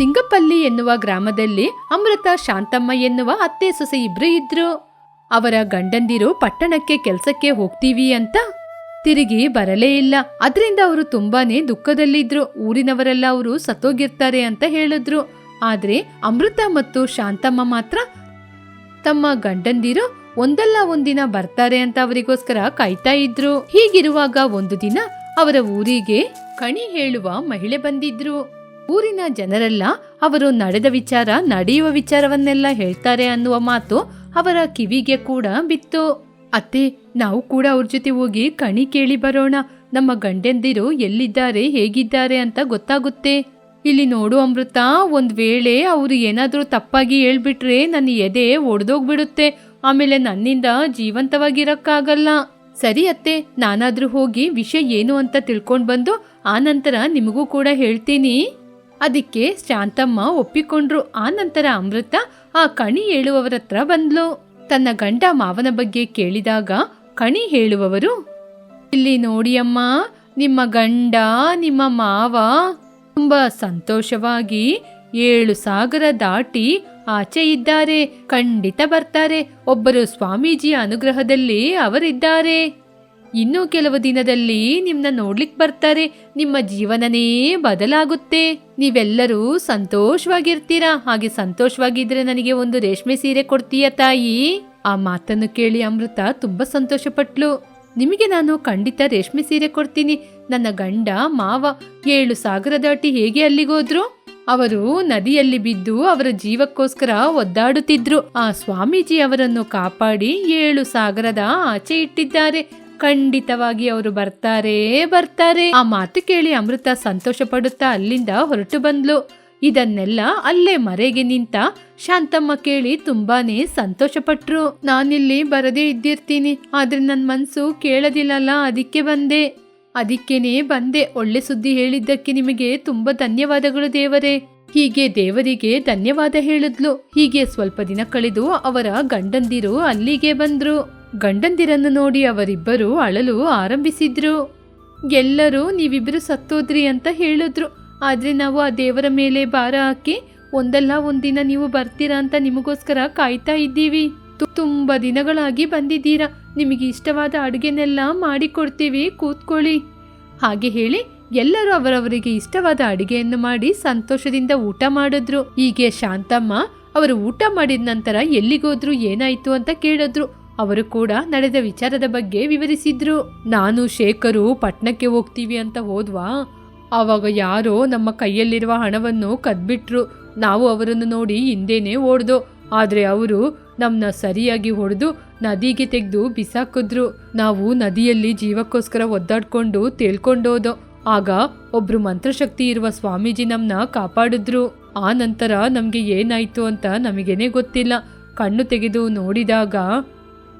ಸಿಂಗಪಲ್ಲಿ ಎನ್ನುವ ಗ್ರಾಮದಲ್ಲಿ ಅಮೃತ ಶಾಂತಮ್ಮ ಎನ್ನುವ ಅತ್ತೆ ಸೊಸೆ ಇಬ್ರು ಇದ್ರು. ಅವರ ಗಂಡಂದಿರು ಪಟ್ಟಣಕ್ಕೆ ಕೆಲಸಕ್ಕೆ ಹೋಗ್ತೀವಿ ಅಂತ ತಿರುಗಿ ಬರಲೇ ಇಲ್ಲ. ಅದರಿಂದ ಅವರು ತುಂಬಾನೇ ದುಃಖದಲ್ಲಿದ್ರು. ಊರಿನವರೆಲ್ಲ ಅವರು ಸತ್ತೋಗಿರ್ತಾರೆ ಅಂತ ಹೇಳಿದ್ರು. ಆದ್ರೆ ಅಮೃತ ಮತ್ತು ಶಾಂತಮ್ಮ ಮಾತ್ರ ತಮ್ಮ ಗಂಡಂದಿರು ಒಂದಲ್ಲ ಒಂದಿನ ಬರ್ತಾರೆ ಅಂತ ಅವರಿಗೋಸ್ಕರ ಕಾಯ್ತಾ ಇದ್ರು. ಹೀಗಿರುವಾಗ ಒಂದು ದಿನ ಅವರ ಊರಿಗೆ ಕಣಿ ಹೇಳುವ ಮಹಿಳೆ ಬಂದಿದ್ರು. ಊರಿನ ಜನರೆಲ್ಲ ಅವರು ನಡೆದ ವಿಚಾರ ನಡೆಯುವ ವಿಚಾರವನ್ನೆಲ್ಲ ಹೇಳ್ತಾರೆ ಅನ್ನುವ ಮಾತು ಅವರ ಕಿವಿಗೆ ಕೂಡ ಬಿತ್ತು. ಅತ್ತೆ, ನಾವು ಕೂಡ ಅವ್ರ ಜೊತೆ ಹೋಗಿ ಕಣಿ ಕೇಳಿ ಬರೋಣ. ನಮ್ಮ ಗಂಡಂದಿರು ಎಲ್ಲಿದ್ದಾರೆ, ಹೇಗಿದ್ದಾರೆ ಅಂತ ಗೊತ್ತಾಗುತ್ತೆ. ಇಲ್ಲಿ ನೋಡು ಅಮೃತ, ಒಂದ್ ವೇಳೆ ಅವ್ರು ಏನಾದರೂ ತಪ್ಪಾಗಿ ಹೇಳ್ಬಿಟ್ರೆ ನನ್ನ ಎದೆ ಒಡೆದೋಗ್ಬಿಡುತ್ತೆ. ಆಮೇಲೆ ನನ್ನಿಂದ ಜೀವಂತವಾಗಿರಕ್ಕಾಗಲ್ಲ. ಸರಿ ಅತ್ತೆ, ನಾನಾದರೂ ಹೋಗಿ ವಿಷಯ ಏನು ಅಂತ ತಿಳ್ಕೊಂಡು ಬಂದು ಆ ನಂತರ ನಿಮಗೂ ಕೂಡ ಹೇಳ್ತೀನಿ. ಅದಕ್ಕೆ ಶಾಂತಮ್ಮ ಒಪ್ಪಿಕೊಂಡ್ರು. ಆ ನಂತರ ಅಮೃತ ಆ ಕಣಿ ಹೇಳುವವರ ಹತ್ರ ಬಂದ್ಲು. ತನ್ನ ಗಂಡ ಮಾವನ ಬಗ್ಗೆ ಕೇಳಿದಾಗ ಕಣಿ ಹೇಳುವವರು, ಇಲ್ಲಿ ನೋಡಿ ಅಮ್ಮ, ನಿಮ್ಮ ಗಂಡ, ನಿಮ್ಮ ಮಾವ ತುಂಬಾ ಸಂತೋಷವಾಗಿ ಏಳು ಸಾಗರ ದಾಟಿ ಆಚೆ ಇದ್ದಾರೆ. ಖಂಡಿತ ಬರ್ತಾರೆ. ಒಬ್ಬರು ಸ್ವಾಮೀಜಿಯ ಅನುಗ್ರಹದಲ್ಲಿ ಅವರಿದ್ದಾರೆ. ಇನ್ನು ಕೆಲವು ದಿನದಲ್ಲಿ ನಿಮ್ನ ನೋಡ್ಲಿಕ್ಕೆ ಬರ್ತಾರೆ. ನಿಮ್ಮ ಜೀವನನೇ ಬದಲಾಗುತ್ತೆ. ನೀವೆಲ್ಲರೂ ಸಂತೋಷವಾಗಿರ್ತೀರಾ? ಹಾಗೆ ಸಂತೋಷವಾಗಿದ್ರೆ ನನಗೆ ಒಂದು ರೇಷ್ಮೆ ಸೀರೆ ಕೊಡ್ತೀಯ ತಾಯಿ? ಆ ಮಾತನ್ನು ಕೇಳಿ ಅಮೃತ ತುಂಬಾ ಸಂತೋಷಪಟ್ಲು. ನಿಮಗೆ ನಾನು ಖಂಡಿತ ರೇಷ್ಮೆ ಸೀರೆ ಕೊಡ್ತೀನಿ. ನನ್ನ ಗಂಡ ಮಾವ ಏಳು ಸಾಗರ ದಾಟಿ ಹೇಗೆ ಅಲ್ಲಿಗೋದ್ರು ಅವರು ನದಿಯಲ್ಲಿ ಬಿದ್ದು ಅವರ ಜೀವಕ್ಕೋಸ್ಕರ ಒದ್ದಾಡುತ್ತಿದ್ರು. ಆ ಸ್ವಾಮೀಜಿ ಅವರನ್ನು ಕಾಪಾಡಿ ಏಳು ಸಾಗರದ ಆಚೆ ಇಟ್ಟಿದ್ದಾರೆ. ಖಂಡಿತವಾಗಿ ಅವರು ಬರ್ತಾರೆ ಬರ್ತಾರೆ. ಆ ಮಾತು ಕೇಳಿ ಅಮೃತ ಸಂತೋಷ ಪಡುತ್ತಾ ಅಲ್ಲಿಂದ ಹೊರಟು ಬಂದ್ಲು. ಇದನ್ನೆಲ್ಲ ಅಲ್ಲೇ ಮರೆಗೆ ನಿಂತ ಶಾಂತಮ್ಮ ಕೇಳಿ ತುಂಬಾನೇ ಸಂತೋಷಪಟ್ರು. ನಾನಿಲ್ಲಿ ಬರದೇ ಇದ್ದಿರ್ತೀನಿ, ಆದ್ರೆ ನನ್ನ ಮನ್ಸು ಕೇಳದಿಲ್ಲಲ್ಲ, ಅದಕ್ಕೆ ಬಂದೆ. ಅದಕ್ಕೇನೆ ಬಂದೆ, ಒಳ್ಳೆ ಸುದ್ದಿ ಹೇಳಿದ್ದಕ್ಕೆ ನಿಮಗೆ ತುಂಬಾ ಧನ್ಯವಾದಗಳು ದೇವರೇ. ಹೀಗೆ ದೇವರಿಗೆ ಧನ್ಯವಾದ ಹೇಳಿದ್ಲು. ಹೀಗೆ ಸ್ವಲ್ಪ ದಿನ ಕಳೆದು ಅವರ ಗಂಡಂದಿರು ಅಲ್ಲಿಗೆ ಬಂದ್ರು. ಗಂಡಂದಿರನ್ನು ನೋಡಿ ಅವರಿಬ್ಬರು ಅಳಲು ಆರಂಭಿಸಿದ್ರು. ಎಲ್ಲರೂ ನೀವಿಬ್ಬರು ಸತ್ತೋದ್ರಿ ಅಂತ ಹೇಳಿದ್ರು. ಆದ್ರೆ ನಾವು ಆ ದೇವರ ಮೇಲೆ ಭಾರ ಹಾಕಿ ಒಂದಲ್ಲ ಒಂದಿನ ನೀವು ಬರ್ತೀರಾ ಅಂತ ನಿಮಗೋಸ್ಕರ ಕಾಯ್ತಾ ಇದ್ದೀವಿ. ತುಂಬಾ ದಿನಗಳಾಗಿ ಬಂದಿದ್ದೀರಾ. ನಿಮಗೆ ಇಷ್ಟವಾದ ಅಡುಗೆನೆಲ್ಲ ಮಾಡಿಕೊಡ್ತೀವಿ, ಕೂತ್ಕೊಳ್ಳಿ. ಹಾಗೆ ಹೇಳಿ ಎಲ್ಲರೂ ಅವರವರಿಗೆ ಇಷ್ಟವಾದ ಅಡುಗೆಯನ್ನು ಮಾಡಿ ಸಂತೋಷದಿಂದ ಊಟ ಮಾಡಿದ್ರು. ಹೀಗೆ ಶಾಂತಮ್ಮ ಅವರು ಊಟ ಮಾಡಿದ ನಂತರ ಎಲ್ಲಿಗೋದ್ರು ಏನಾಯ್ತು ಅಂತ ಕೇಳಿದ್ರು. ಅವರು ಕೂಡ ನಡೆದ ವಿಚಾರದ ಬಗ್ಗೆ ವಿವರಿಸಿದ್ರು. ನಾನು ಶೇಖರು ಪಟ್ಟಣಕ್ಕೆ ಹೋಗ್ತೀವಿ ಅಂತ ಹೋದ್ವಾ? ಆವಾಗ ಯಾರೋ ನಮ್ಮ ಕೈಯಲ್ಲಿರುವ ಹಣವನ್ನು ಕದ್ಬಿಟ್ರು. ನಾವು ಅವರನ್ನು ನೋಡಿ ಹಿಂದೇನೆ ಓಡ್ದು, ಆದರೆ ಅವರು ನಮ್ನ ಸರಿಯಾಗಿ ಹೊಡೆದು ನದಿಗೆ ತೆಗೆದು ಬಿಸಾಕಿದ್ರು. ನಾವು ನದಿಯಲ್ಲಿ ಜೀವಕ್ಕೋಸ್ಕರ ಒದ್ದಾಡ್ಕೊಂಡು ತೇಳ್ಕೊಂಡೋದೋ, ಆಗ ಒಬ್ರು ಮಂತ್ರಶಕ್ತಿ ಇರುವ ಸ್ವಾಮೀಜಿ ನಮ್ಮನ್ನ ಕಾಪಾಡಿದ್ರು. ಆ ನಂತರ ನಮಗೆ ಏನಾಯ್ತು ಅಂತ ನಮಗೇನೆ ಗೊತ್ತಿಲ್ಲ. ಕಣ್ಣು ತೆಗೆದು ನೋಡಿದಾಗ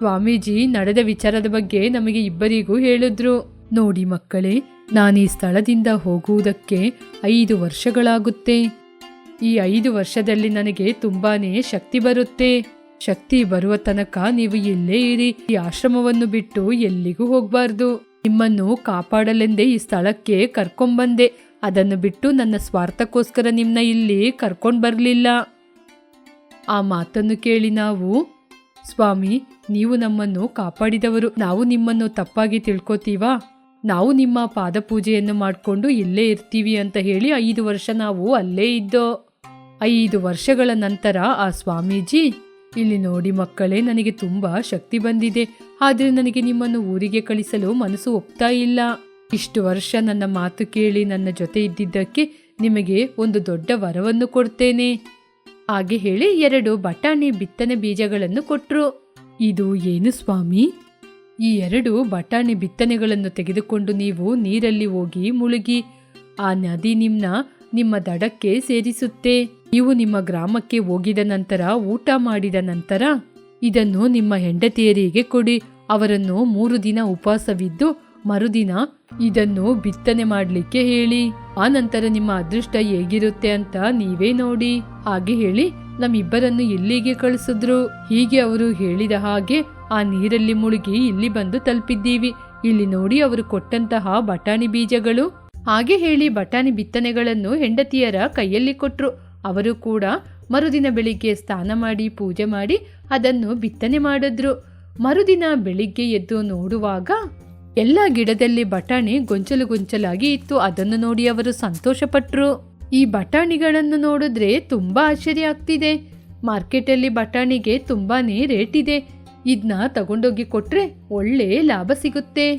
ಸ್ವಾಮೀಜಿ ನಡೆದ ವಿಚಾರದ ಬಗ್ಗೆ ನಮಗೆ ಇಬ್ಬರಿಗೂ ಹೇಳಿದ್ರು. ನೋಡಿ ಮಕ್ಕಳೇ, ನಾನೀ ಸ್ಥಳದಿಂದ ಹೋಗುವುದಕ್ಕೆ ಐದು ವರ್ಷಗಳಾಗುತ್ತೆ. ಈ ಐದು ವರ್ಷದಲ್ಲಿ ನನಗೆ ತುಂಬಾನೇ ಶಕ್ತಿ ಬರುತ್ತೆ. ಶಕ್ತಿ ಬರುವ ತನಕ ನೀವು ಇಲ್ಲೇ ಇರಿ. ಈ ಆಶ್ರಮವನ್ನು ಬಿಟ್ಟು ಎಲ್ಲಿಗೂ ಹೋಗಬಾರ್ದು. ನಿಮ್ಮನ್ನು ಕಾಪಾಡಲೆಂದೇ ಈ ಸ್ಥಳಕ್ಕೆ ಕರ್ಕೊಂಬಂದೆ. ಅದನ್ನು ಬಿಟ್ಟು ನನ್ನ ಸ್ವಾರ್ಥಕ್ಕೋಸ್ಕರ ನಿಮ್ಮನ್ನ ಇಲ್ಲಿ ಕರ್ಕೊಂಡು ಬರಲಿಲ್ಲ. ಆ ಮಾತನ್ನು ಕೇಳಿ ನಾವು ಸ್ವಾಮಿ, ನೀವು ನಮ್ಮನ್ನು ಕಾಪಾಡಿದವರು. ನಾವು ನಿಮ್ಮನ್ನು ತಪ್ಪಾಗಿ ತಿಳ್ಕೊತೀವಾ? ನಾವು ನಿಮ್ಮ ಪಾದಪೂಜೆಯನ್ನು ಮಾಡಿಕೊಂಡು ಇಲ್ಲೇ ಇರ್ತೀವಿ ಅಂತ ಹೇಳಿ ಐದು ವರ್ಷ ನಾವು ಅಲ್ಲೇ ಇದ್ದೋ. ಐದು ವರ್ಷಗಳ ನಂತರ ಆ ಸ್ವಾಮೀಜಿ, ಇಲ್ಲಿ ನೋಡಿ ಮಕ್ಕಳೇ, ನನಗೆ ತುಂಬ ಶಕ್ತಿ ಬಂದಿದೆ. ಆದರೆ ನನಗೆ ನಿಮ್ಮನ್ನು ಊರಿಗೆ ಕಳಿಸಲು ಮನಸ್ಸು ಒಪ್ತಾ ಇಲ್ಲ. ಇಷ್ಟು ವರ್ಷ ನನ್ನ ಮಾತು ಕೇಳಿ ನನ್ನ ಜೊತೆ ಇದ್ದಿದ್ದಕ್ಕೆ ನಿಮಗೆ ಒಂದು ದೊಡ್ಡ ವರವನ್ನು ಕೊಡ್ತೇನೆ. ಹಾಗೆ ಹೇಳಿ ಎರಡು ಬಟಾಣಿ ಬಿತ್ತನೆ ಬೀಜಗಳನ್ನು ಕೊಟ್ರು. ಇದು ಏನು ಸ್ವಾಮಿ? ಈ ಎರಡು ಬಟಾಣಿ ಬಿತ್ತನೆಗಳನ್ನು ತೆಗೆದುಕೊಂಡು ನೀವು ನೀರಲ್ಲಿ ಹೋಗಿ ಮುಳುಗಿ, ಆ ನದಿ ನಿಮ್ನ ನಿಮ್ಮ ದಡಕ್ಕೆ ಸೇರಿಸುತ್ತೆ. ನೀವು ನಿಮ್ಮ ಗ್ರಾಮಕ್ಕೆ ಹೋಗಿದ ನಂತರ, ಊಟ ಮಾಡಿದ ನಂತರ ಇದನ್ನು ನಿಮ್ಮ ಹೆಂಡತಿಯರಿಗೆ ಕೊಡಿ. ಅವರನ್ನು ಮೂರು ದಿನ ಉಪವಾಸವಿದ್ದು ಮರುದಿನ ಇದನ್ನು ಬಿತ್ತನೆ ಮಾಡಲಿಕ್ಕೆ ಹೇಳಿ, ಆ ನಂತರ ನಿಮ್ಮ ಅದೃಷ್ಟ ಹೇಗಿರುತ್ತೆ ಅಂತ ನೀವೇ ನೋಡಿ. ಹಾಗೆ ಹೇಳಿ ನಮ್ಮಿಬ್ಬರನ್ನು ಇಲ್ಲಿಗೆ ಕಳಿಸಿದ್ರು. ಹೀಗೆ ಅವರು ಹೇಳಿದ ಹಾಗೆ ಆ ನೀರಲ್ಲಿ ಮುಳುಗಿ ಇಲ್ಲಿ ಬಂದು ತಲುಪಿದ್ದೀವಿ. ಇಲ್ಲಿ ನೋಡಿ ಅವರು ಕೊಟ್ಟಂತಹ ಬಟಾಣಿ ಬೀಜಗಳು. ಹಾಗೆ ಹೇಳಿ ಬಟಾಣಿ ಬಿತ್ತನೆಗಳನ್ನು ಹೆಂಡತಿಯರ ಕೈಯಲ್ಲಿ ಕೊಟ್ರು. ಅವರು ಕೂಡ ಮರುದಿನ ಬೆಳಿಗ್ಗೆ ಸ್ನಾನ ಮಾಡಿ, ಪೂಜೆ ಮಾಡಿ ಅದನ್ನು ಬಿತ್ತನೆ ಮಾಡಿದ್ರು. ಮರುದಿನ ಬೆಳಿಗ್ಗೆ ಎದ್ದು ನೋಡುವಾಗ ಎಲ್ಲ ಗಿಡದಲ್ಲಿ ಬಟಾಣಿ ಗೊಂಚಲು ಗೊಂಚಲಾಗಿ ಇತ್ತು. ಅದನ್ನು ನೋಡಿ ಅವರು ಸಂತೋಷಪಟ್ಟರು ಈ ಬಟಾಣಿಗಳನ್ನು ನೋಡಿದ್ರೆ ತುಂಬಾ ಆಶ್ಚರ್ಯ ಆಗ್ತಿದೆ. ಮಾರ್ಕೆಟಲ್ಲಿ ಬಟಾಣಿಗೆ ತುಂಬಾನೇ ರೇಟ್ ಇದೆ. ಇದನ್ನ ತಗೊಂಡೋಗಿ ಕೊಟ್ರೆ ಒಳ್ಳೆ ಲಾಭ ಸಿಗುತ್ತೆ.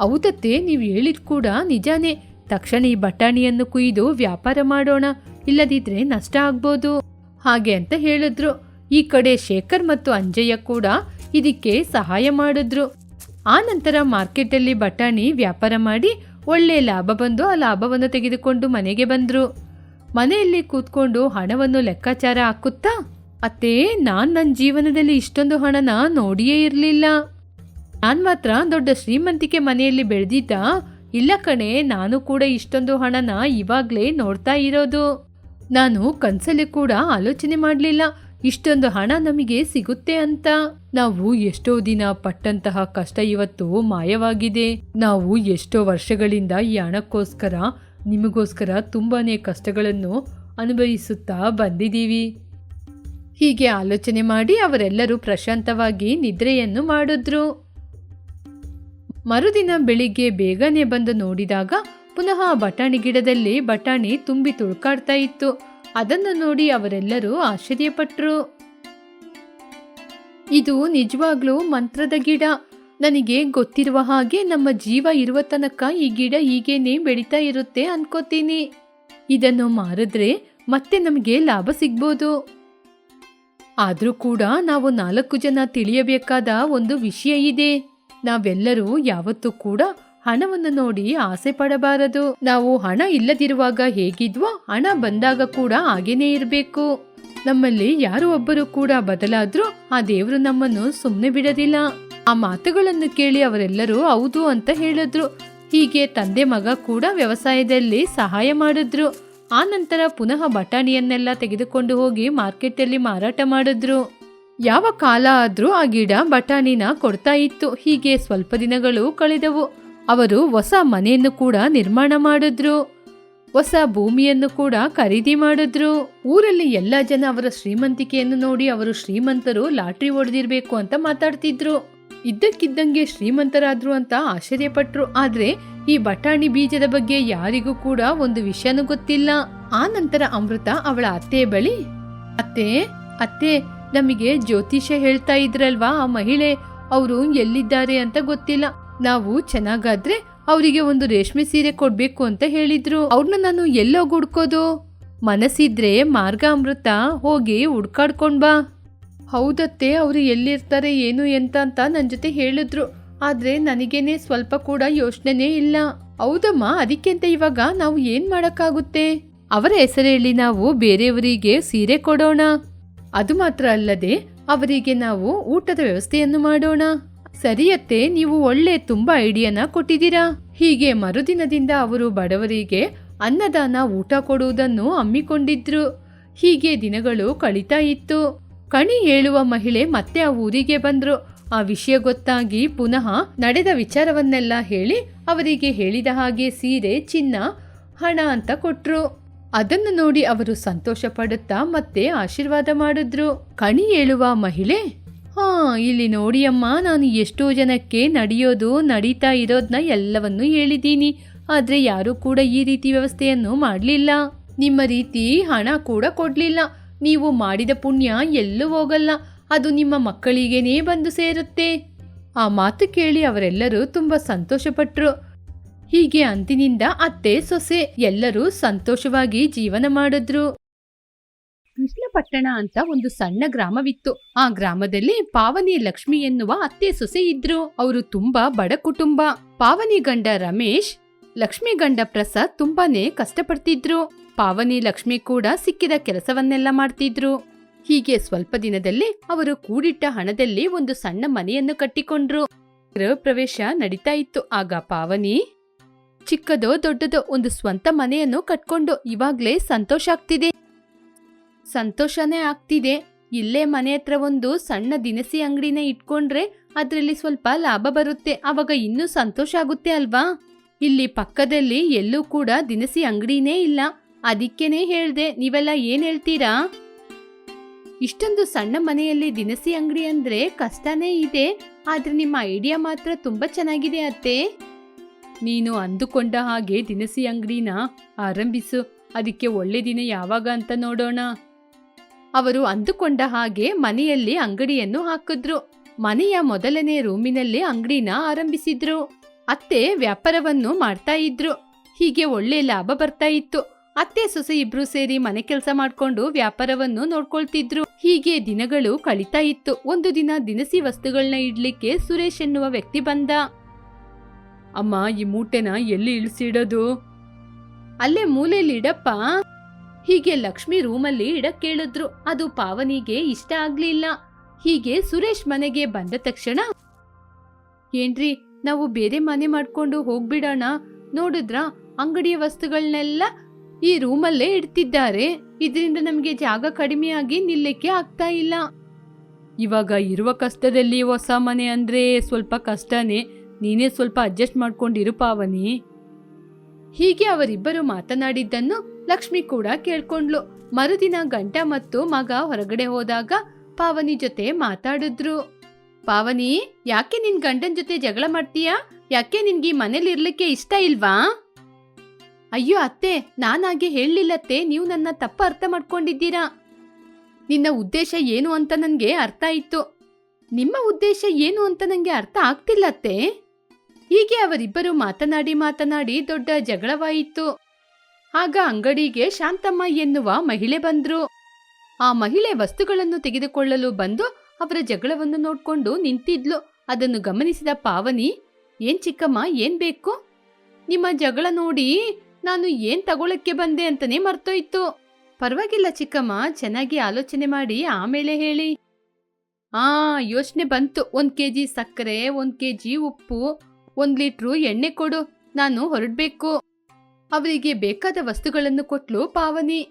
ಹೌದತ್ತೆ, ನೀವು ಹೇಳಿದ ಕೂಡ ನಿಜಾನೇ. ತಕ್ಷಣ ಈ ಬಟಾಣಿಯನ್ನು ಕುಯ್ದು ವ್ಯಾಪಾರ ಮಾಡೋಣ. ಇಲ್ಲದಿದ್ರೆ ನಷ್ಟ ಆಗ್ಬೋದು. ಹಾಗೆ ಅಂತ ಹೇಳಿದ್ರು. ಈ ಕಡೆ ಶೇಖರ್ ಮತ್ತು ಅಂಜಯ್ಯ ಕೂಡ ಇದಕ್ಕೆ ಸಹಾಯ ಮಾಡಿದ್ರು. ಆ ನಂತರ ಮಾರ್ಕೆಟಲ್ಲಿ ಬಟಾಣಿ ವ್ಯಾಪಾರ ಮಾಡಿ ಒಳ್ಳೆ ಲಾಭ ಬಂದು ಆ ಲಾಭವನ್ನು ತೆಗೆದುಕೊಂಡು ಮನೆಗೆ ಬಂದರು. ಮನೆಯಲ್ಲಿ ಕೂತ್ಕೊಂಡು ಹಣವನ್ನು ಲೆಕ್ಕಾಚಾರ ಹಾಕುತ್ತಾ, ಅತ್ತೆ, ನಾನು ನನ್ನ ಜೀವನದಲ್ಲಿ ಇಷ್ಟೊಂದು ಹಣನ ನೋಡಿಯೇ ಇರಲಿಲ್ಲ. ನಾನು ಮಾತ್ರ ದೊಡ್ಡ ಶ್ರೀಮಂತಿಕೆ ಮನೆಯಲ್ಲಿ ಬೆಳೆದಿದ್ದ. ಇಲ್ಲ ಕಣೆ, ನಾನು ಕೂಡ ಇಷ್ಟೊಂದು ಹಣನ ಇವಾಗಲೇ ನೋಡ್ತಾ ಇರೋದು. ನಾನು ಕನಸಲ್ಲಿ ಕೂಡ ಆಲೋಚನೆ ಮಾಡಲಿಲ್ಲ. ಇಷ್ಟೊಂದು ಹಣ ನಮಗೆ ಸಿಗುತ್ತೆ ಅಂತ. ನಾವು ಎಷ್ಟೋ ದಿನ ಪಟ್ಟಂತಹ ಕಷ್ಟ ಇವತ್ತು ಮಾಯವಾಗಿದೆ. ನಾವು ಎಷ್ಟೋ ವರ್ಷಗಳಿಂದ ಈ ಹಣಕ್ಕೋಸ್ಕರ, ನಿಮಗೋಸ್ಕರ ತುಂಬಾನೇ ಕಷ್ಟಗಳನ್ನು ಅನುಭವಿಸುತ್ತಾ ಬಂದಿದ್ದೀವಿ. ಹೀಗೆ ಆಲೋಚನೆ ಮಾಡಿ ಅವರೆಲ್ಲರೂ ಪ್ರಶಾಂತವಾಗಿ ನಿದ್ರೆಯನ್ನು ಮಾಡಿದ್ರು. ಮರುದಿನ ಬೆಳಿಗ್ಗೆ ಬೇಗನೆ ಬಂದು ನೋಡಿದಾಗ ಪುನಃ ಬಟಾಣಿ ಗಿಡದಲ್ಲಿ ಬಟಾಣಿ ತುಂಬಿ ತುಳ್ಕಾಡ್ತಾ ಇತ್ತು. ಅದನ್ನು ನೋಡಿ ಅವರೆಲ್ಲರೂ ಆಶ್ಚರ್ಯಪಟ್ಟರು ಇದು ನಿಜವಾಗ್ಲೂ ಮಂತ್ರದ ಗಿಡ. ನನಗೆ ಗೊತ್ತಿರುವ ಹಾಗೆ ನಮ್ಮ ಜೀವ ಇರುವ ತನಕ ಈ ಗಿಡ ಹೀಗೇನೆ ಬೆಳೀತಾ ಇರುತ್ತೆ ಅನ್ಕೋತೀನಿ. ಇದನ್ನು ಮಾರಿದ್ರೆ ಮತ್ತೆ ನಮಗೆ ಲಾಭ ಸಿಗ್ಬೋದು. ಆದರೂ ಕೂಡ ನಾವು ನಾಲ್ಕು ಜನ ತಿಳಿಯಬೇಕಾದ ಒಂದು ವಿಷಯ ಇದೆ. ನಾವೆಲ್ಲರೂ ಯಾವತ್ತೂ ಕೂಡ ಹಣವನ್ನು ನೋಡಿ ಆಸೆ ಪಡಬಾರದು. ನಾವು ಹಣ ಇಲ್ಲದಿರುವಾಗ ಹೇಗಿದ್ವೋ ಹಣ ಬಂದಾಗ ಕೂಡ ಹಾಗೇನೇ ಇರಬೇಕು. ನಮ್ಮಲ್ಲಿ ಯಾರು ಒಬ್ಬರು ಕೂಡ ಬದಲಾದ್ರೂ ಆ ದೇವರು ನಮ್ಮನ್ನು ಸುಮ್ಮನೆ ಬಿಡೋದಿಲ್ಲ. ಆ ಮಾತುಗಳನ್ನು ಕೇಳಿ ಅವರೆಲ್ಲರೂ ಹೌದು ಅಂತ ಹೇಳಿದ್ರು. ಹೀಗೆ ತಂದೆ ಮಗ ಕೂಡ ವ್ಯವಸಾಯದಲ್ಲಿ ಸಹಾಯ ಮಾಡಿದ್ರು. ಆ ನಂತರ ಪುನಃ ಬಟಾಣಿಯನ್ನೆಲ್ಲ ತೆಗೆದುಕೊಂಡು ಹೋಗಿ ಮಾರ್ಕೆಟಲ್ಲಿ ಮಾರಾಟ ಮಾಡಿದ್ರು. ಯಾವ ಕಾಲ ಆದ್ರೂ ಆ ಗಿಡ ಬಟಾಣಿನ ಕೊಡ್ತಾ ಇತ್ತು. ಹೀಗೆ ಸ್ವಲ್ಪ ದಿನಗಳು ಕಳೆದವು. ಅವರು ಹೊಸ ಮನೆಯನ್ನು ಕೂಡ ನಿರ್ಮಾಣ ಮಾಡಿದ್ರು. ಹೊಸ ಭೂಮಿಯನ್ನು ಕೂಡ ಖರೀದಿ ಮಾಡಿದ್ರು. ಊರಲ್ಲಿ ಎಲ್ಲ ಜನ ಅವರ ಶ್ರೀಮಂತಿಕೆಯನ್ನು ನೋಡಿ ಅವರು ಶ್ರೀಮಂತರು ಲಾಟ್ರಿ ಹೊಡೆದಿರ್ಬೇಕು ಅಂತ ಮಾತಾಡ್ತಿದ್ರು. ಇದ್ದಕ್ಕಿದ್ದಂಗೆ ಶ್ರೀಮಂತರಾದ್ರು ಅಂತ ಆಶ್ಚರ್ಯಪಟ್ರು. ಆದ್ರೆ ಈ ಬಟಾಣಿ ಬೀಜದ ಬಗ್ಗೆ ಯಾರಿಗೂ ಕೂಡ ಒಂದು ವಿಷಯನೂ ಗೊತ್ತಿಲ್ಲ. ಆ ನಂತರ ಅಮೃತ ಅವಳ ಅತ್ತೆ ಬಳಿ, ಅತ್ತೆ ಅತ್ತೆ, ನಮಗೆ ಜ್ಯೋತಿಷ್ಯ ಹೇಳ್ತಾ ಇದ್ರಲ್ವಾ ಆ ಮಹಿಳೆ? ಅವರು ಎಲ್ಲಿದ್ದಾರೆ ಅಂತ ಗೊತ್ತಿಲ್ಲ. ನಾವು ಚೆನ್ನಾಗಾದ್ರೆ ಅವರಿಗೆ ಒಂದು ರೇಷ್ಮೆ ಸೀರೆ ಕೊಡಬೇಕು ಅಂತ ಹೇಳಿದ್ರು. ಅವ್ರನ್ನ ನಾನು ಎಲ್ಲೋಗಿ ಹುಡ್ಕೋದು? ಮನಸ್ಸಿದ್ರೆ ಮಾರ್ಗ ಅಮೃತ ಹೋಗಿ ಹುಡ್ಕಾಡ್ಕೊಂಡ್ ಬಾ. ಹೌದತ್ತೆ, ಅವರು ಎಲ್ಲಿರ್ತಾರೆ, ಏನು ಎಂತ ಅಂತ ನನ್ನ ಜೊತೆ ಹೇಳಿದ್ರು. ಆದ್ರೆ ನನಗೇನೆ ಸ್ವಲ್ಪ ಕೂಡ ಯೋಚನೆನೇ ಇಲ್ಲ. ಹೌದಮ್ಮ ಅದಕ್ಕೆ ಅಂತ ಇವಾಗ ನಾವು ಏನು ಮಾಡೋಕ್ಕಾಗುತ್ತೆ? ಅವರ ಹೆಸರೇಳಿ ನಾವು ಬೇರೆಯವರಿಗೆ ಸೀರೆ ಕೊಡೋಣ. ಅದು ಮಾತ್ರ ಅಲ್ಲದೆ, ಅವರಿಗೆ ನಾವು ಊಟದ ವ್ಯವಸ್ಥೆಯನ್ನು ಮಾಡೋಣ. ಸರಿಯತ್ತೆ, ನೀವು ಒಳ್ಳೆ ತುಂಬ ಐಡಿಯಾನ ಕೊಟ್ಟಿದ್ದೀರಾ? ಹೀಗೆ ಮರುದಿನದಿಂದ ಅವರು ಬಡವರಿಗೆ ಅನ್ನದಾನ ಊಟ ಕೊಡುವುದನ್ನು ಹಮ್ಮಿಕೊಂಡಿದ್ರು. ಹೀಗೆ ದಿನಗಳು ಕಳೀತಾ ಇತ್ತು. ಕಣಿ ಹೇಳುವ ಮಹಿಳೆ ಮತ್ತೆ ಆ ಊರಿಗೆ ಬಂದರು. ಆ ವಿಷಯ ಗೊತ್ತಾಗಿ ಪುನಃ ನಡೆದ ವಿಚಾರವನ್ನೆಲ್ಲ ಹೇಳಿ ಅವರಿಗೆ ಹೇಳಿದ ಹಾಗೆ ಸೀರೆ, ಚಿನ್ನ, ಹಣ ಅಂತ ಕೊಟ್ರು. ಅದನ್ನು ನೋಡಿ ಅವರು ಸಂತೋಷ ಪಡುತ್ತಾ ಮತ್ತೆ ಆಶೀರ್ವಾದ ಮಾಡಿದ್ರು. ಕಣಿ ಹೇಳುವ ಮಹಿಳೆ ಹಾ, ಇಲ್ಲಿ ನೋಡಿ ಅಮ್ಮ, ನಾನು ಎಷ್ಟೋ ಜನಕ್ಕೆ ನಡೆಯೋದು, ನಡೀತಾ ಇರೋದನ್ನ ಎಲ್ಲವನ್ನೂ ಹೇಳಿದ್ದೀನಿ. ಆದರೆ ಯಾರೂ ಕೂಡ ಈ ರೀತಿ ವ್ಯವಸ್ಥೆಯನ್ನು ಮಾಡಲಿಲ್ಲ. ನಿಮ್ಮ ರೀತಿ ಹಣ ಕೂಡ ಕೊಡಲಿಲ್ಲ. ನೀವು ಮಾಡಿದ ಪುಣ್ಯ ಎಲ್ಲೂ ಹೋಗಲ್ಲ. ಅದು ನಿಮ್ಮ ಮಕ್ಕಳಿಗೇನೇ ಬಂದು ಸೇರುತ್ತೆ. ಆ ಮಾತು ಕೇಳಿ ಅವರೆಲ್ಲರೂ ತುಂಬ ಸಂತೋಷಪಟ್ಟರು ಹೀಗೆ ಅಂದಿನಿಂದ ಅತ್ತೆ ಸೊಸೆ ಎಲ್ಲರೂ ಸಂತೋಷವಾಗಿ ಜೀವನ ಮಾಡಿದ್ರು. ಕೃಷ್ಣಪಟ್ಟಣ ಅಂತ ಒಂದು ಸಣ್ಣ ಗ್ರಾಮವಿತ್ತು. ಆ ಗ್ರಾಮದಲ್ಲಿ ಪಾವನಿ ಲಕ್ಷ್ಮಿ ಎನ್ನುವ ಅತ್ತೆ ಸೊಸೆ ಇದ್ರು. ಅವರು ತುಂಬಾ ಬಡ ಕುಟುಂಬ. ಪಾವನಿ ಗಂಡ ರಮೇಶ್, ಲಕ್ಷ್ಮಿ ಗಂಡ ಪ್ರಸಾದ್ ತುಂಬಾನೇ ಕಷ್ಟಪಡ್ತಿದ್ರು. ಪಾವನಿ ಲಕ್ಷ್ಮಿ ಕೂಡ ಸಿಕ್ಕಿದ ಕೆಲಸವನ್ನೆಲ್ಲ ಮಾಡ್ತಿದ್ರು. ಹೀಗೆ ಸ್ವಲ್ಪ ದಿನದಲ್ಲಿ ಅವರು ಕೂಡಿಟ್ಟ ಹಣದಲ್ಲಿ ಒಂದು ಸಣ್ಣ ಮನೆಯನ್ನು ಕಟ್ಟಿಕೊಂಡ್ರು. ಗೃಹ ಪ್ರವೇಶ ನಡೀತಾ ಇತ್ತು. ಆಗ ಪಾವನಿ, ಚಿಕ್ಕದೋ ದೊಡ್ಡದೋ ಒಂದು ಸ್ವಂತ ಮನೆಯನ್ನು ಕಟ್ಕೊಂಡು ಇವಾಗ್ಲೇ ಸಂತೋಷ ಆಗ್ತಿದೆ. ಸಂತೋಷನೇ ಆಗ್ತಿದೆ. ಇಲ್ಲೇ ಮನೆ ಹತ್ರ ಒಂದು ಸಣ್ಣ ದಿನಸಿ ಅಂಗಡಿನ ಇಟ್ಕೊಂಡ್ರೆ ಅದರಲ್ಲಿ ಸ್ವಲ್ಪ ಲಾಭ ಬರುತ್ತೆ. ಅವಾಗ ಇನ್ನೂ ಸಂತೋಷ ಆಗುತ್ತೆ ಅಲ್ವಾ? ಇಲ್ಲಿ ಪಕ್ಕದಲ್ಲಿ ಎಲ್ಲೂ ಕೂಡ ದಿನಸಿ ಅಂಗಡಿನೇ ಇಲ್ಲ. ಅದಕ್ಕೇನೆ ಹೇಳ್ದೆ, ನೀವೆಲ್ಲ ಏನ್ ಹೇಳ್ತೀರಾ? ಇಷ್ಟೊಂದು ಸಣ್ಣ ಮನೆಯಲ್ಲಿ ದಿನಸಿ ಅಂಗಡಿ ಅಂದ್ರೆ ಕಷ್ಟನೇ ಇದೆ. ಆದ್ರೆ ನಿಮ್ಮ ಐಡಿಯಾ ಮಾತ್ರ ತುಂಬಾ ಚೆನ್ನಾಗಿದೆ ಅತ್ತೆ. ನೀನು ಅಂದುಕೊಂಡ ಹಾಗೆ ದಿನಸಿ ಅಂಗಡಿನ ಆರಂಭಿಸು. ಅದಕ್ಕೆ ಒಳ್ಳೆ ದಿನ ಯಾವಾಗ ಅಂತ ನೋಡೋಣ. ಅವರು ಅಂದುಕೊಂಡ ಹಾಗೆ ಮನೆಯಲ್ಲಿ ಅಂಗಡಿಯನ್ನು ಹಾಕಿದ್ರು. ಮನೆಯ ಮೊದಲನೇ ರೂಮಿನಲ್ಲಿ ಅಂಗಡಿನ ಆರಂಭಿಸಿದ್ರು. ಅತ್ತೆ ವ್ಯಾಪಾರವನ್ನು ಮಾಡ್ತಾ ಇದ್ರು. ಹೀಗೆ ಒಳ್ಳೆ ಲಾಭ ಬರ್ತಾ ಇತ್ತು. ಅತ್ತೆ ಸೊಸೆ ಇಬ್ರು ಸೇರಿ ಮನೆ ಕೆಲಸ ಮಾಡ್ಕೊಂಡು ವ್ಯಾಪಾರವನ್ನು ನೋಡ್ಕೊಳ್ತಿದ್ರು. ಹೀಗೆ ದಿನಗಳು ಕಳೀತಾ ಇತ್ತು. ಒಂದು ದಿನ ದಿನಸಿ ವಸ್ತುಗಳನ್ನ ಇಡ್ಲಿಕ್ಕೆ ಸುರೇಶ್ ಎನ್ನುವ ವ್ಯಕ್ತಿ ಬಂದ. ಅಮ್ಮ, ಈ ಮೂಟೆನ ಎಲ್ಲಿ ಇಳಿಸಿಡೋದು? ಅಲ್ಲೇ ಮೂಲೆಯಲ್ಲಿ ಇಡಪ್ಪ ಹೀಗೆ ಲಕ್ಷ್ಮಿ ರೂಮಲ್ಲಿ ಇಡಕ್ ಕೇಳಿದ್ರು ಅದು ಪಾವನಿಗೆ ಇಷ್ಟ ಆಗ್ಲಿಲ್ಲ. ಹೀಗೆ ಸುರೇಶ್ ಮನೆಗೆ ಬಂದ ತಕ್ಷಣ, ಏನ್ರಿ, ನಾವು ಬೇರೆ ಮನೆ ಮಾಡ್ಕೊಂಡು ಹೋಗ್ಬಿಡೋಣ. ನೋಡಿದ್ರ, ಅಂಗಡಿಯ ವಸ್ತುಗಳನ್ನೆಲ್ಲ ಈ ರೂಮಲ್ಲೇ ಇಡ್ತಿದ್ದಾರೆ. ಇದರಿಂದ ನಮಗೆ ಜಾಗ ಕಡಿಮೆಯಾಗಿ ನಿಲ್ಲಕ್ಕೆ ಆಗ್ತಾ ಇಲ್ಲ. ಇವಾಗ ಇರುವ ಕಷ್ಟದಲ್ಲಿ ಹೊಸ ಮನೆ ಅಂದ್ರೆ ಸ್ವಲ್ಪ ಕಷ್ಟನೇ. ನೀನೇ ಸ್ವಲ್ಪ ಅಡ್ಜಸ್ಟ್ ಮಾಡ್ಕೊಂಡಿರು ಪಾವನಿ. ಹೀಗೆ ಅವರಿಬ್ಬರು ಮಾತನಾಡಿದ್ದನ್ನು ಲಕ್ಷ್ಮಿ ಕೂಡ ಕೇಳ್ಕೊಂಡ್ಲು. ಮರುದಿನ ಗಂಟ ಮತ್ತು ಮಗ ಹೊರಗಡೆ ಹೋದಾಗ ಪಾವನಿ ಜೊತೆ ಮಾತಾಡಿದ್ರು. ಪಾವನಿ, ಯಾಕೆ ನಿನ್ ಗಂಡನ ಜೊತೆ ಜಗಳ ಮಾಡ್ತೀಯಾ? ಯಾಕೆ ನಿನ್ಗೆ ಮನೇಲಿ ಇರ್ಲಿಕ್ಕೆ ಇಷ್ಟ ಇಲ್ವಾ? ಅಯ್ಯೋ ಅತ್ತೆ ನಾನಾಗೆ ಹೇಳಲಿಲ್ಲತ್ತೆ ನೀವು ನನ್ನ ತಪ್ಪ ಅರ್ಥ ಮಾಡ್ಕೊಂಡಿದ್ದೀರಾ? ನಿನ್ನ ಉದ್ದೇಶ ಏನು ಅಂತ ನನಗೆ ಅರ್ಥ ಆಯಿತು. ನಿಮ್ಮ ಉದ್ದೇಶ ಏನು ಅಂತ ನನಗೆ ಅರ್ಥ ಆಗ್ತಿಲ್ಲತ್ತೆ ಹೀಗೆ ಅವರಿಬ್ಬರು ಮಾತನಾಡಿ ಮಾತನಾಡಿ ದೊಡ್ಡ ಜಗಳವಾಯಿತು. ಆಗ ಅಂಗಡಿಗೆ ಶಾಂತಮ್ಮ ಎನ್ನುವ ಮಹಿಳೆ ಬಂದ್ರು. ಆ ಮಹಿಳೆ ವಸ್ತುಗಳನ್ನು ತೆಗೆದುಕೊಳ್ಳಲು ಬಂದು ಅವರ ಜಗಳವನ್ನು ನೋಡ್ಕೊಂಡು ನಿಂತಿದ್ಲು. ಅದನ್ನು ಗಮನಿಸಿದ ಪಾವನಿ, ಏನ್ ಚಿಕ್ಕಮ್ಮ, ಏನ್ ಬೇಕು? ನಿಮ್ಮ ಜಗಳ ನೋಡಿ ನಾನು ಏನ್ ತಗೊಳಕ್ಕೆ ಬಂದೆ ಅಂತಾನೆ ಮರ್ತೋಯ್ತು. ಪರವಾಗಿಲ್ಲ ಚಿಕ್ಕಮ್ಮ, ಚೆನ್ನಾಗಿ ಆಲೋಚನೆ ಮಾಡಿ, ಆಮೇಲೆ ಹೇಳಿ. ಆ, ಯೋಚನೆ ಬಂತು. ಒಂದ್ ಕೆಜಿ ಸಕ್ಕರೆ, ಒಂದ್ ಕೆಜಿ ಉಪ್ಪು, ಒಂದ್ ಲೀಟ್ರು ಎಣ್ಣೆ ಕೊಡು. ನಾನು ಹೊರಡ್ಬೇಕು. ಅವರಿಗೆ ಬೇಕಾದ ವಸ್ತುಗಳನ್ನು ಕೊಟ್ಲು ಪಾವನಿ.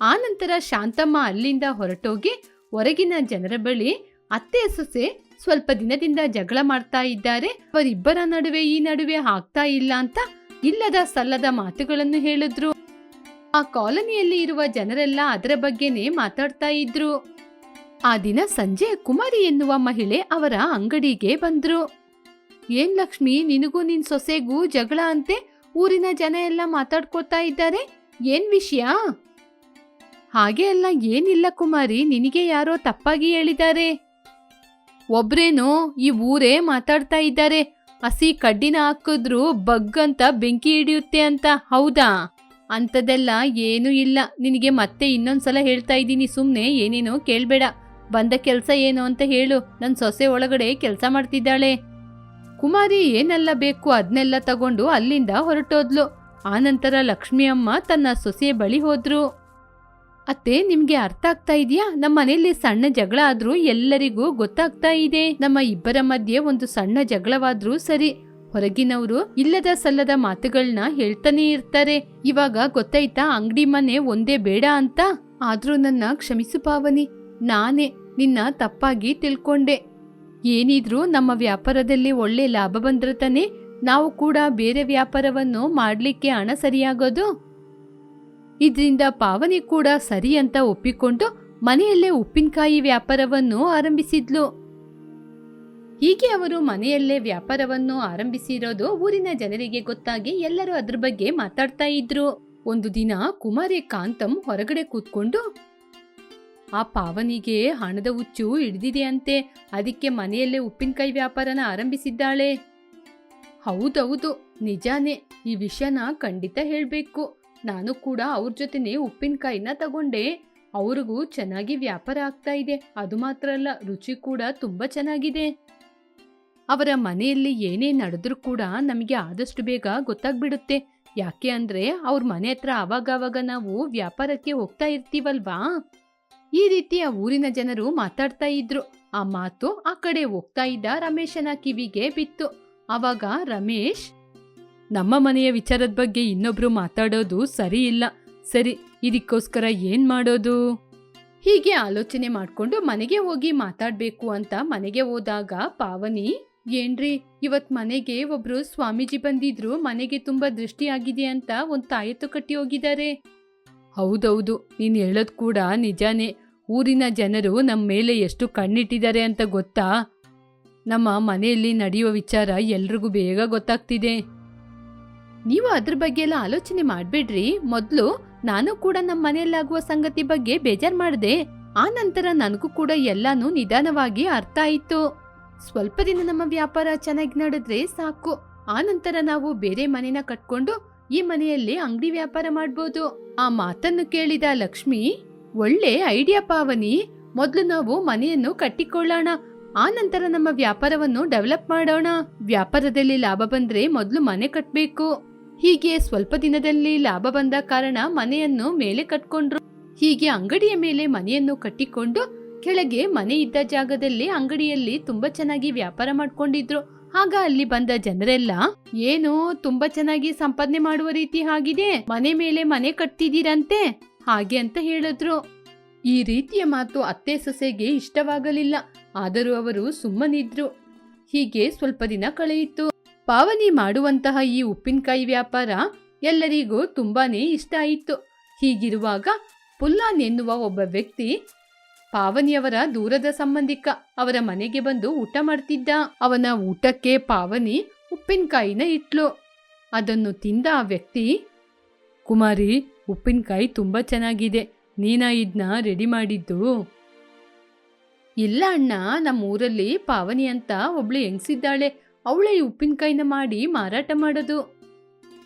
ಆನಂತರ ಶಾಂತಮ್ಮ ಅಲ್ಲಿಂದ ಹೊರಟೋಗಿ ಹೊರಗಿನ ಜನರ ಬಳಿ ಅತ್ತೆ ಸೊಸೆ ಸ್ವಲ್ಪ ದಿನದಿಂದ ಜಗಳ ಮಾಡ್ತಾ ಇದ್ದಾರೆ. ಅವರಿಬ್ಬರ ನಡುವೆ ಈ ನಡುವೆ ಆಗ್ತಾ ಇಲ್ಲ ಅಂತ ಇಲ್ಲದ ಸಲ್ಲದ ಮಾತುಗಳನ್ನು ಹೇಳಿದ್ರು. ಆ ಕಾಲೋನಿಯಲ್ಲಿ ಇರುವ ಜನರೆಲ್ಲ ಅದರ ಬಗ್ಗೆನೇ ಮಾತಾಡ್ತಾ ಇದ್ರು. ಆ ದಿನ ಸಂಜೆ ಕುಮಾರಿ ಎನ್ನುವ ಮಹಿಳೆ ಅವರ ಅಂಗಡಿಗೆ ಬಂದ್ರು. ಏನ್ ಲಕ್ಷ್ಮಿ, ನಿನಗೂ ನಿನ್ ಸೊಸೆಗೂ ಜಗಳ ಅಂತೆ? ಊರಿನ ಜನ ಎಲ್ಲ ಮಾತಾಡ್ಕೊಳ್ತಾ ಇದ್ದಾರೆ? ಏನ್ ವಿಷಯ? ಹಾಗೆ ಅಲ್ಲ, ಏನಿಲ್ಲ ಕುಮಾರಿ, ನಿನಗೆ ಯಾರೋ ತಪ್ಪಾಗಿ ಹೇಳಿದ್ದಾರೆ. ಒಬ್ರೇನೋ ಈ ಊರೇ ಮಾತಾಡ್ತಾ ಇದ್ದಾರೆ. ಹಸಿ ಕಡ್ಡಿನ ಹಾಕಿದ್ರು ಬಗ್ಗಂತ ಬೆಂಕಿ ಹಿಡಿಯುತ್ತೆ ಅಂತ, ಹೌದಾ? ಅಂಥದ್ದೆಲ್ಲ ಏನೂ ಇಲ್ಲ. ನಿನಗೆ ಮತ್ತೆ ಇನ್ನೊಂದ್ಸಲ ಹೇಳ್ತಾ ಇದ್ದೀನಿ ಸುಮ್ಮನೆ ಏನೇನೋ ಕೇಳಬೇಡ. ಬಂದ ಕೆಲಸ ಏನು ಅಂತ ಹೇಳು. ನನ್ನ ಸೊಸೆ ಒಳಗಡೆ ಕೆಲಸ ಮಾಡ್ತಿದ್ದಾಳೆ. ಕುಮಾರಿ ಏನೆಲ್ಲ ಬೇಕು ಅದನ್ನೆಲ್ಲ ತಗೊಂಡು ಅಲ್ಲಿಂದ ಹೊರಟೋದ್ಲು. ಆನಂತರ ಲಕ್ಷ್ಮಿ ಅಮ್ಮ ತನ್ನ ಸೊಸೆಯ ಬಳಿ ಹೋದ್ರು. ಅತ್ತೆ, ನಿಮ್ಗೆ ಅರ್ಥ ಆಗ್ತಾ ಇದೆಯಾ? ನಮ್ಮ ಮನೆಯಲ್ಲಿ ಸಣ್ಣ ಜಗಳ ಆದ್ರೂ ಎಲ್ಲರಿಗೂ ಗೊತ್ತಾಗ್ತಾ ಇದೆ. ನಮ್ಮ ಇಬ್ಬರ ಮಧ್ಯೆ ಒಂದು ಸಣ್ಣ ಜಗಳವಾದ್ರೂ ಸರಿ. ಹೊರಗಿನವರು ಇಲ್ಲದ ಸಲ್ಲದ ಮಾತುಗಳನ್ನ ಹೇಳ್ತಾನೆ ಇರ್ತಾರೆ. ಇವಾಗ ಗೊತ್ತಾಯ್ತಾ ಅಂಗಡಿ ಮನೆ ಒಂದೇ ಬೇಡ ಅಂತ? ಆದ್ರೂ ನನ್ನ ಕ್ಷಮಿಸು ಪಾವನಿ ನಾನೇ ನಿನ್ನ ತಪ್ಪಾಗಿ ತಿಳ್ಕೊಂಡೆ. ಏನಿದ್ರೂ ನಮ್ಮ ವ್ಯಾಪಾರದಲ್ಲಿ ಒಳ್ಳೆ ಲಾಭ ಬಂದ್ರೆ ತಾನೆ ನಾವು ಕೂಡ ಬೇರೆ ವ್ಯಾಪಾರವನ್ನು ಮಾಡಲಿಕ್ಕೆ ಹಣ ಸರಿಯಾಗೋದು? ಇದರಿಂದ ಪಾವನಿ ಕೂಡ ಸರಿ ಅಂತ ಒಪ್ಪಿಕೊಂಡು ಮನೆಯಲ್ಲೇ ಉಪ್ಪಿನಕಾಯಿ ವ್ಯಾಪಾರವನ್ನು ಆರಂಭಿಸಿದ್ಲು. ಹೀಗೆ ಅವರು ಮನೆಯಲ್ಲೇ ವ್ಯಾಪಾರವನ್ನು ಆರಂಭಿಸಿರೋದು ಊರಿನ ಜನರಿಗೆ ಗೊತ್ತಾಗಿ ಎಲ್ಲರೂ ಅದ್ರ ಬಗ್ಗೆ ಮಾತಾಡ್ತಾ ಇದ್ರು. ಒಂದು ದಿನ ಕುಮಾರಿ ಕಾಂತಂ ಹೊರಗಡೆ ಕೂತ್ಕೊಂಡು ಆ ಪಾವನಿಗೆ ಹಣದ ಹುಚ್ಚು ಹಿಡಿದಿದೆಯಂತೆ. ಅದಕ್ಕೆ ಮನೆಯಲ್ಲೇ ಉಪ್ಪಿನಕಾಯಿ ವ್ಯಾಪಾರನ ಆರಂಭಿಸಿದ್ದಾಳೆ. ಹೌದೌದು, ನಿಜಾನೇ, ಈ ವಿಷಯನ ಖಂಡಿತ ಹೇಳ್ಬೇಕು. ನಾನು ಕೂಡ ಅವ್ರ ಜೊತೆನೆ ಉಪ್ಪಿನಕಾಯಿನ ತಗೊಂಡೆ. ಅವ್ರಿಗೂ ಚೆನ್ನಾಗಿ ವ್ಯಾಪಾರ ಆಗ್ತಾ ಇದೆ. ಅದು ಮಾತ್ರ ಅಲ್ಲ, ರುಚಿ ಕೂಡ ತುಂಬಾ ಚೆನ್ನಾಗಿದೆ. ಅವರ ಮನೆಯಲ್ಲಿ ಏನೇ ನಡೆದ್ರೂ ಕೂಡ ನಮಗೆ ಆದಷ್ಟು ಬೇಗ ಗೊತ್ತಾಗ್ಬಿಡುತ್ತೆ. ಯಾಕೆ ಅಂದ್ರೆ ಅವ್ರ ಮನೆ ಹತ್ರ ಅವಾಗವಾಗ ನಾವು ವ್ಯಾಪಾರಕ್ಕೆ ಹೋಗ್ತಾ ಇರ್ತೀವಲ್ವಾ? ಈ ರೀತಿ ಆ ಊರಿನ ಜನರು ಮಾತಾಡ್ತಾ ಇದ್ರು. ಆ ಮಾತು ಆ ಕಡೆ ಹೋಗ್ತಾ ಇದ್ದ ರಮೇಶನ ಕಿವಿಗೆ ಬಿತ್ತು. ಅವಾಗ ರಮೇಶ್, ನಮ್ಮ ಮನೆಯ ವಿಚಾರದ ಬಗ್ಗೆ ಇನ್ನೊಬ್ರು ಮಾತಾಡೋದು ಸರಿ ಇಲ್ಲ. ಸರಿ, ಇದಕ್ಕೋಸ್ಕರ ಏನ್ ಮಾಡೋದು? ಹೀಗೆ ಆಲೋಚನೆ ಮಾಡ್ಕೊಂಡು ಮನೆಗೆ ಹೋಗಿ ಮಾತಾಡ್ಬೇಕು ಅಂತ ಮನೆಗೆ ಹೋದಾಗ ಪಾವನಿ, ಏನ್ರಿ, ಇವತ್ ಮನೆಗೆ ಒಬ್ರು ಸ್ವಾಮೀಜಿ ಬಂದಿದ್ರು, ಮನೆಗೆ ತುಂಬಾ ದೃಷ್ಟಿ ಆಗಿದೆ ಅಂತ ಒಂದು ತಾಯತ್ತು ಕಟ್ಟಿ ಹೋಗಿದ್ದಾರೆ ಹೌದೌದು, ನೀನು ಹೇಳೋದು ಕೂಡ ನಿಜಾನೇ. ಊರಿನ ಜನರು ನಮ್ಮ ಮೇಲೆ ಎಷ್ಟು ಕಣ್ಣಿಟ್ಟಿದ್ದಾರೆ ಅಂತ ಗೊತ್ತಾ? ನಮ್ಮ ಮನೆಯಲ್ಲಿ ನಡೆಯುವ ವಿಚಾರ ಎಲ್ರಿಗೂ ಬೇಗ ಗೊತ್ತಾಗ್ತಿದೆ. ನೀವು ಅದ್ರ ಬಗ್ಗೆ ಎಲ್ಲ ಆಲೋಚನೆ ಮಾಡಬೇಡ್ರಿ. ಮೊದಲು ನಾನು ಕೂಡ ನಮ್ಮ ಮನೆಯಲ್ಲಾಗುವ ಸಂಗತಿ ಬಗ್ಗೆ ಬೇಜಾರು ಮಾಡಿದೆ. ಆ ನಂತರ ನನಗೂ ಕೂಡ ಎಲ್ಲಾನು ನಿಧಾನವಾಗಿ ಅರ್ಥ ಆಯಿತು. ಸ್ವಲ್ಪ ದಿನ ನಮ್ಮ ವ್ಯಾಪಾರ ಚೆನ್ನಾಗಿ ನಡೆದ್ರೆ ಸಾಕು. ಆ ನಂತರ ನಾವು ಬೇರೆ ಮನೆನ ಕಟ್ಕೊಂಡು ಈ ಮನೆಯಲ್ಲಿ ಅಂಗಡಿ ವ್ಯಾಪಾರ ಮಾಡ್ಬೋದು. ಆ ಮಾತನ್ನು ಕೇಳಿದ ಲಕ್ಷ್ಮಿ ಒಳ್ಳೆ ಐಡಿಯಾ ಪಾವನಿ. ಮೊದಲು ನಾವು ಮನೆಯನ್ನು ಕಟ್ಟಿಕೊಳ್ಳೋಣ. ಆ ನಂತರ ನಮ್ಮ ವ್ಯಾಪಾರವನ್ನು ಡೆವಲಪ್ ಮಾಡೋಣ. ವ್ಯಾಪಾರದಲ್ಲಿ ಲಾಭ ಬಂದ್ರೆ ಮೊದಲು ಮನೆ ಕಟ್ಟಬೇಕು ಹೀಗೆ ಸ್ವಲ್ಪ ದಿನದಲ್ಲಿ ಲಾಭ ಬಂದ ಕಾರಣ ಮನೆಯನ್ನು ಮೇಲೆ ಕಟ್ಕೊಂಡ್ರು. ಹೀಗೆ ಅಂಗಡಿಯ ಮೇಲೆ ಮನೆಯನ್ನು ಕಟ್ಟಿಕೊಂಡು ಕೆಳಗೆ ಮನೆ ಇದ್ದ ಜಾಗದಲ್ಲಿ ಅಂಗಡಿಯಲ್ಲಿ ತುಂಬಾ ಚೆನ್ನಾಗಿ ವ್ಯಾಪಾರ ಮಾಡ್ಕೊಂಡಿದ್ರು. ಆಗ ಅಲ್ಲಿ ಬಂದ ಜನರೆಲ್ಲ, ಏನು ತುಂಬಾ ಚೆನ್ನಾಗಿ ಸಂಪಾದನೆ ಮಾಡುವ ರೀತಿ ಆಗಿದೆ. ಮನೆ ಮೇಲೆ ಮನೆ ಕಟ್ತಿದ್ದೀರಂತೆ. ಹಾಗೆ ಅಂತ ಹೇಳಿದ್ರು. ಈ ರೀತಿಯ ಮಾತು ಅತ್ತೆ ಸೊಸೆಗೆ ಇಷ್ಟವಾಗಲಿಲ್ಲ. ಆದರೂ ಅವರು ಸುಮ್ಮನಿದ್ರು. ಹೀಗೆ ಸ್ವಲ್ಪ ದಿನ ಕಳೆಯಿತು. ಪಾವನಿ ಮಾಡುವಂತಹ ಈ ಉಪ್ಪಿನಕಾಯಿ ವ್ಯಾಪಾರ ಎಲ್ಲರಿಗೂ ತುಂಬಾನೇ ಇಷ್ಟ ಆಯಿತು. ಹೀಗಿರುವಾಗ ಪುಲ್ಲಾನ್ ಎನ್ನುವ ಒಬ್ಬ ವ್ಯಕ್ತಿ ಪಾವನಿಯವರ ದೂರದ ಸಂಬಂಧಿಕ ಅವರ ಮನೆಗೆ ಬಂದು ಊಟ ಮಾಡ್ತಿದ್ದ. ಅವನ ಊಟಕ್ಕೆ ಪಾವನಿ ಉಪ್ಪಿನಕಾಯಿನ ಇಟ್ಲು. ಅದನ್ನು ತಿಂದ ಆ ವ್ಯಕ್ತಿ, ಕುಮಾರಿ ಉಪ್ಪಿನಕಾಯಿ ತುಂಬ ಚೆನ್ನಾಗಿದೆ. ನೀನಾ ಇದನ್ನ ರೆಡಿ ಮಾಡಿದ್ದು? ಇಲ್ಲ ಅಣ್ಣ ನಮ್ಮ ಊರಲ್ಲಿ ಪಾವನಿ ಅಂತ ಒಬ್ಳು ಹೆಂಗ್ಸಿದ್ದಾಳೆ. ಅವಳೇ ಈ ಉಪ್ಪಿನಕಾಯಿನ ಮಾಡಿ ಮಾರಾಟ ಮಾಡೋದು.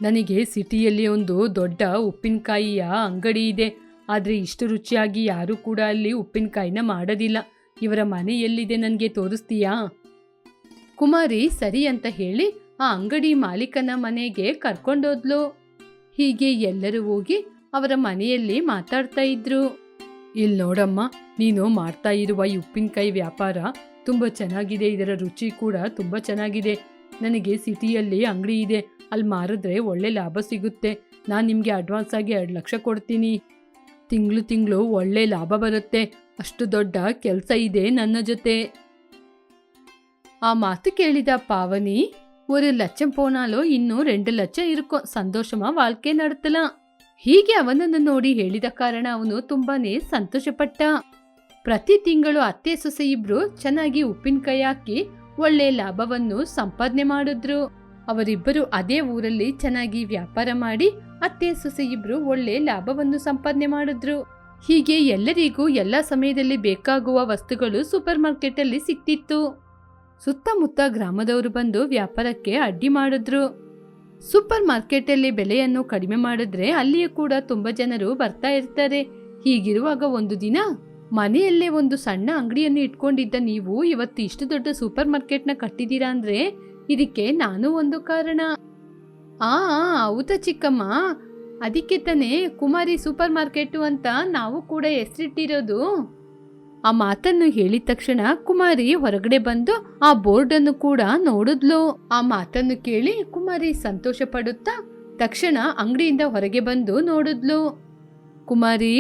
ನನಗೆ ಸಿಟಿಯಲ್ಲಿ ಒಂದು ದೊಡ್ಡ ಉಪ್ಪಿನಕಾಯಿಯ ಅಂಗಡಿ ಇದೆ. ಆದರೆ ಇಷ್ಟು ರುಚಿಯಾಗಿ ಯಾರೂ ಕೂಡ ಅಲ್ಲಿ ಉಪ್ಪಿನಕಾಯಿನ ಮಾಡೋದಿಲ್ಲ. ಇವರ ಮನೆ ಎಲ್ಲಿದೆ ನನಗೆ ತೋರಿಸ್ತೀಯಾ? ಕುಮಾರಿ, ಸರಿ ಅಂತ ಹೇಳಿ ಆ ಅಂಗಡಿ ಮಾಲೀಕನ ಮನೆಗೆ ಕರ್ಕೊಂಡೋದ್ಲು. ಹೀಗೆ ಎಲ್ಲರೂ ಹೋಗಿ ಅವರ ಮನೆಯಲ್ಲಿ ಮಾತಾಡ್ತಾ ಇದ್ರು. ಇಲ್ಲಿ ನೋಡಮ್ಮ, ನೀನು ಮಾಡ್ತಾ ಇರುವ ಈ ಉಪ್ಪಿನಕಾಯಿ ವ್ಯಾಪಾರ ತುಂಬ ಚೆನ್ನಾಗಿದೆ. ಇದರ ರುಚಿ ಕೂಡ ತುಂಬ ಚೆನ್ನಾಗಿದೆ. ನನಗೆ ಸಿಟಿಯಲ್ಲಿ ಅಂಗಡಿ ಇದೆ. ಅಲ್ಲಿ ಮಾರಿದ್ರೆ ಒಳ್ಳೆ ಲಾಭ ಸಿಗುತ್ತೆ. ನಾನು ನಿಮಗೆ ಅಡ್ವಾನ್ಸ್ ಆಗಿ ಎರಡು ಲಕ್ಷ ಕೊಡ್ತೀನಿ. ತಿಂಗಳು ತಿಂಗಳು ಒಳ್ಳೆ ಲಾಭ ಬರುತ್ತೆ. ಅಷ್ಟು ದೊಡ್ಡ ಕೆಲಸ ಇದೆ ನನ್ನ ಜೊತೆ. ಆ ಮಾತು ಕೇಳಿದ ಪಾವನಿ ஒரு லட்சம் போனாலும் இன்னும் ரெண்டு லட்சம் இருக்கும். ಸಂತೋಷಮಾ வாழ்க்கை நடத்தலாம். ಹೀಗೆ ಅವನನ್ನು ನೋಡಿ ಹೇಳಿದ ಕಾರಣ ಅವನು ತುಂಬಾನೇ ಸಂತೋಷಪಟ್ಟ ಪ್ರತಿ ತಿಂಗಳು ಅತ್ತೆ ಸೊಸೆ ಇಬ್ರು ಚೆನ್ನಾಗಿ ಉಪ್ಪಿನಕಾಯಿ ಹಾಕಿ ಒಳ್ಳೆ ಲಾಭವನ್ನು ಸಂಪಾದನೆ ಮಾಡಿದ್ರು ಅವರಿಬ್ಬರು ಅದೇ ಊರಲ್ಲಿ ಚೆನ್ನಾಗಿ ವ್ಯಾಪಾರ ಮಾಡಿ ಅತ್ತೆ ಸೊಸೆ ಇಬ್ರು ಒಳ್ಳೆ ಲಾಭವನ್ನು ಸಂಪಾದನೆ ಮಾಡಿದ್ರು ಹೀಗೆ ಎಲ್ಲರಿಗೂ ಎಲ್ಲ ಸಮಯದಲ್ಲಿ ಬೇಕಾಗುವ ವಸ್ತುಗಳು ಸೂಪರ್ ಮಾರ್ಕೆಟ್ ಅಲ್ಲಿ ಸಿಕ್ತಿತ್ತು ಸುತ್ತಮುತ್ತ ಗ್ರಾಮದವರು ಬಂದು ವ್ಯಾಪಾರಕ್ಕೆ ಅಡ್ಡಿ ಮಾಡಿದ್ರು. ಸೂಪರ್ ಮಾರ್ಕೆಟಲ್ಲಿ ಬೆಲೆಯನ್ನು ಕಡಿಮೆ ಮಾಡಿದ್ರೆ ಅಲ್ಲಿಯೂ ಕೂಡ ತುಂಬಾ ಜನರು ಬರ್ತಾ ಇರ್ತಾರೆ. ಹೀಗಿರುವಾಗ ಒಂದು ದಿನ ಮನೆಯಲ್ಲೇ ಒಂದು ಸಣ್ಣ ಅಂಗಡಿಯನ್ನು ಇಟ್ಕೊಂಡಿದ್ದ ನೀವು ಇವತ್ತು ಇಷ್ಟು ದೊಡ್ಡ ಸೂಪರ್ ಮಾರ್ಕೆಟ್ನ ಕಟ್ಟಿದ್ದೀರಾ ಅಂದ್ರೆ ಇದಕ್ಕೆ ನಾನು ಒಂದು ಕಾರಣ. ಆ ಹೌದಾ ಚಿಕ್ಕಮ್ಮ. ಅದಕ್ಕೆ ತಾನೇ ಕುಮಾರಿ ಸೂಪರ್ ಮಾರ್ಕೆಟು ಅಂತ ನಾವು ಕೂಡ ಹೆಸರಿಟ್ಟಿರೋದು. ಆ ಮಾತನ್ನು ಹೇಳಿದ ತಕ್ಷಣ ಕುಮಾರಿ ಹೊರಗಡೆ ಬಂದು ಆ ಬೋರ್ಡ್ ಅನ್ನು ಕೂಡ ನೋಡಿದ್ಲು. ಆ ಮಾತನ್ನು ಕೇಳಿ ಕುಮಾರಿ ಸಂತೋಷ ಪಡುತ್ತಾ ತಕ್ಷಣ ಅಂಗಡಿಯಿಂದ ಹೊರಗೆ ಬಂದು ನೋಡಿದ್ಲು. ಕುಮಾರಿ,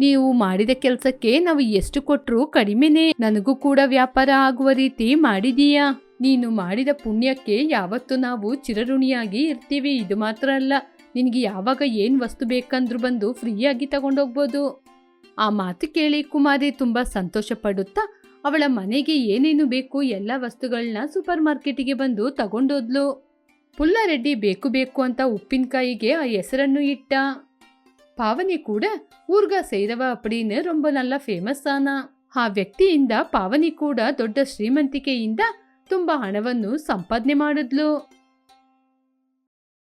ನೀವು ಮಾಡಿದ ಕೆಲಸಕ್ಕೆ ನಾವು ಎಷ್ಟು ಕೊಟ್ಟರು ಕಡಿಮೆನೆ. ನನಗೂ ಕೂಡ ವ್ಯಾಪಾರ ಆಗುವ ರೀತಿ ಮಾಡಿದೀಯಾ. ನೀನು ಮಾಡಿದ ಪುಣ್ಯಕ್ಕೆ ಯಾವತ್ತು ನಾವು ಚಿರಋಣಿಯಾಗಿ ಇರ್ತೀವಿ. ಇದು ಮಾತ್ರ ಅಲ್ಲ, ನಿನಗೆ ಯಾವಾಗ ಏನು ವಸ್ತು ಬೇಕಂದ್ರೂ ಬಂದು ಫ್ರೀಯಾಗಿ ತಗೊಂಡೋಗ್ಬೋದು. ಆ ಮಾತು ಕೇಳಿ ಕುಮಾರಿ ತುಂಬ ಸಂತೋಷ ಪಡುತ್ತಾ ಅವಳ ಮನೆಗೆ ಏನೇನು ಬೇಕು ಎಲ್ಲ ವಸ್ತುಗಳನ್ನ ಸೂಪರ್ ಮಾರ್ಕೆಟಿಗೆ ಬಂದು ತಗೊಂಡೋದ್ಲು. ಪುಲ್ಲಾರೆಡ್ಡಿ ಬೇಕು ಬೇಕು ಅಂತ ಉಪ್ಪಿನಕಾಯಿಗೆ ಆ ಹೆಸರನ್ನು ಇಟ್ಟ. ಪಾವನಿ ಕೂಡ ಊರ್ಗ ಸೈರವ ಅಪಡಿನ ರೊಂಬ ನಲ್ಲ ಫೇಮಸ್ ಆನ. ಆ ವ್ಯಕ್ತಿಯಿಂದ ಪಾವನಿ ಕೂಡ ದೊಡ್ಡ ಶ್ರೀಮಂತಿಕೆಯಿಂದ ತುಂಬಾ ಹಣವನ್ನು ಸಂಪಾದನೆ ಮಾಡಿದ್ಲು.